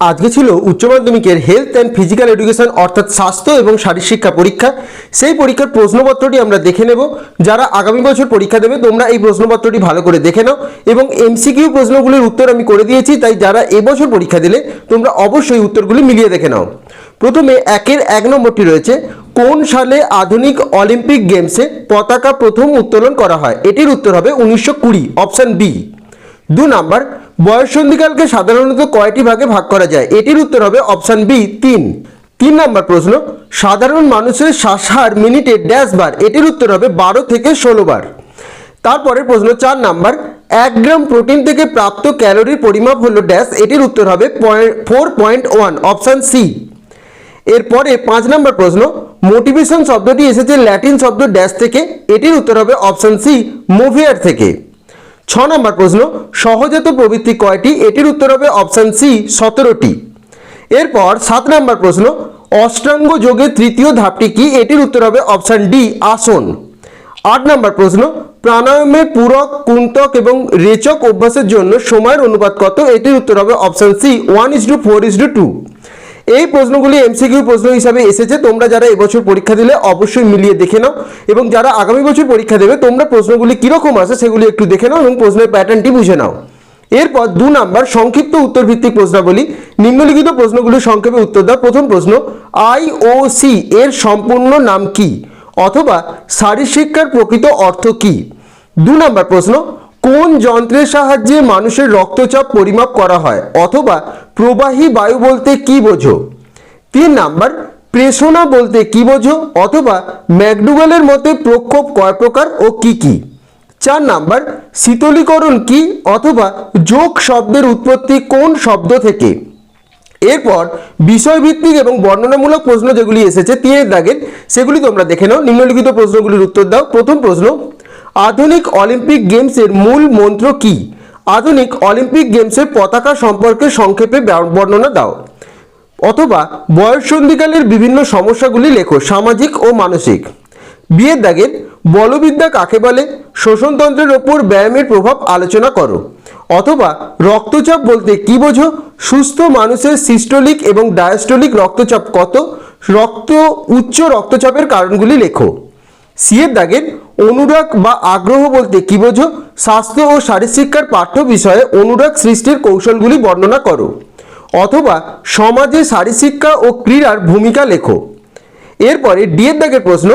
আজকে ছিল উচ্চ মাধ্যমিকের হেলথ অ্যান্ড ফিজিক্যাল এডুকেশন অর্থাৎ স্বাস্থ্য এবং শারীরশিক্ষা পরীক্ষা। সেই পরীক্ষার প্রশ্নপত্রটি আমরা দেখে নেব। যারা আগামী বছর পরীক্ষা দেবে, তোমরা এই প্রশ্নপত্রটি ভালো করে দেখে নাও এবং এমসিকিউ প্রশ্নগুলির উত্তর আমি করে দিয়েছি, তাই যারা এবছর পরীক্ষা দিলে, তোমরা অবশ্যই উত্তরগুলি মিলিয়ে দেখে নাও। প্রথমে একের এক নম্বরটি রয়েছে, কোন সালে আধুনিক অলিম্পিক গেমসে পতাকা প্রথম উত্তোলন করা হয়? এটির উত্তর হবে উনিশশো কুড়ি, অপশান বি। দু নাম্বার বয়ঃসন্ধিকালকে সাধারণত কয়টি ভাগে ভাগ করা যায়? এটির উত্তর হবে অপশান বি, তিন। তিন নম্বর প্রশ্ন, সাধারণ মানুষের শ্বাসহার মিনিটে ড্যাশ বার। এটির উত্তর হবে বারো থেকে ষোলো বার। তারপরের প্রশ্ন, চার নাম্বার, এক গ্রাম প্রোটিন থেকে প্রাপ্ত ক্যালোরির পরিমাপ হলো ড্যাশ। এটির উত্তর হবে four point one, option C. এরপরে পাঁচ নম্বর প্রশ্ন, মোটিভেশন শব্দটি এসেছে ল্যাটিন শব্দ ড্যাশ থেকে। এটির উত্তর হবে অপশান সি, মুভিয়ার থেকে। ছ নম্বর প্রশ্ন, সহজাত প্রবৃত্তি কয়টি? এটির উত্তর হবে অপশন সি সতেরোটি। এরপর সাত নম্বর প্রশ্ন, অষ্টাঙ্গ যোগের তৃতীয় ধাপটি কি? এটির উত্তর হবে অপশন ডি আসন। আট নম্বর প্রশ্ন প্রাণায়ামের পূরক, কুন্তক এবং রেচক অভ্যাসের জন্য সময়ের অনুপাত কত? এটির উত্তর হবে option C one is two four is two two এই প্রশ্নগুলি এমসিকিউ প্রশ্ন হিসাবে এসেছে। তোমরা যারা এবছর পরীক্ষা দিলে অবশ্যই মিলিয়ে দেখে নাও এবং যারা আগামী বছর পরীক্ষা দেবে, তোমরা প্রশ্নগুলি কীরকম আসে সেগুলি একটু দেখে নাও এবং প্রশ্নের প্যাটার্নটি বুঝে নাও। এরপর দু নাম্বার, সংক্ষিপ্ত উত্তর ভিত্তিক প্রশ্নাবলী। নিম্নলিখিত প্রশ্নগুলির সংক্ষেপে উত্তর দাও। প্রথম প্রশ্ন আইওসি এর সম্পূর্ণ নাম কি? অথবা শারীরশিক্ষার প্রকৃত অর্থ কি? দু নম্বর প্রশ্ন, কোন যন্ত্রের সাহায্যে মানুষের রক্তচাপ পরিমাপ করা হয়? অথবা প্রবাহী বায়ু বলতে কি বোঝো? তিন নাম্বার, প্রেষণা বলতে কি বোঝো অথবা ম্যাকডুগালের মতে প্রক্ষোভ কয় প্রকার ও কি কি? চার নাম্বার, শীতলীকরণ কি অথবা যোগ শব্দের উৎপত্তি কোন শব্দ থেকে? এরপর বিষয়ভিত্তিক এবং বর্ণনামূলক প্রশ্ন যেগুলি এসেছে তিনের দাগের, সেগুলি তোমরা দেখে নাও, নিম্নলিখিত প্রশ্নগুলির উত্তর দাও। প্রথম প্রশ্ন, আধুনিক অলিম্পিক গেমসের মূল মন্ত্র কি? আধুনিক অলিম্পিক গেমসের পতাকা সম্পর্কে সংক্ষেপে বর্ণনা দাও। অথবা বয়ঃসন্ধিকালের বিভিন্ন সমস্যাগুলি লেখো, সামাজিক ও মানসিক। বিয়ের দাগের বলবিদ্যা কাকে বলে? শোষণতন্ত্রের ওপর ব্যায়ামের প্রভাব আলোচনা করো। অথবা রক্তচাপ বলতে কি বোঝো? সুস্থ মানুষের সিস্টোলিক এবং ডায়াস্টোলিক রক্তচাপ কত? রক্ত, উচ্চ রক্তচাপের কারণগুলি লেখো। সিয়ের দাগের অনুরাগ বা আগ্রহ বলতে কি বোঝো? স্বাস্থ্য ও শারীরশিক্ষার পাঠ্য বিষয়ে অনুরাগ সৃষ্টির কৌশলগুলি বর্ণনা করো। অথবা সমাজে শারীরশিক্ষা ও ক্রীড়ার ভূমিকা লেখো। এরপরে ডিএর দাগের প্রশ্ন,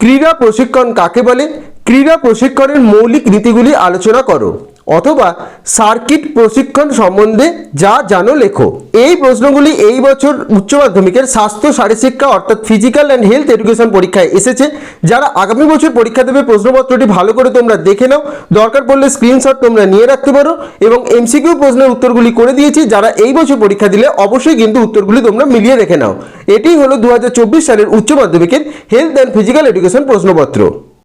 ক্রীড়া প্রশিক্ষণ কাকে বলে? ক্রীড়া প্রশিক্ষণের মৌলিক নীতিগুলি আলোচনা করো। অথবা সার্কিট প্রশিক্ষণ সম্বন্ধে যা জানো লেখো। এই প্রশ্নগুলি এই বছর উচ্চ মাধ্যমিকের স্বাস্থ্য, শারীরশিক্ষা অর্থাৎ ফিজিক্যাল অ্যান্ড হেলথ এডুকেশন পরীক্ষায় এসেছে। যারা আগামী বছর পরীক্ষা দেবে, প্রশ্নপত্রটি ভালো করে তোমরা দেখে নাও। দরকার পড়লে স্ক্রিনশট তোমরা নিয়ে রাখতে পারো এবং এমসিকিউ প্রশ্নের উত্তরগুলি করে দিয়েছি। যারা এই বছর পরীক্ষা দিলে অবশ্যই কিন্তু উত্তরগুলি তোমরা মিলিয়ে রেখে নাও। এটি হলো দু হাজার চব্বিশ সালের উচ্চ মাধ্যমিকের হেলথ অ্যান্ড ফিজিক্যাল এডুকেশন প্রশ্নপত্র।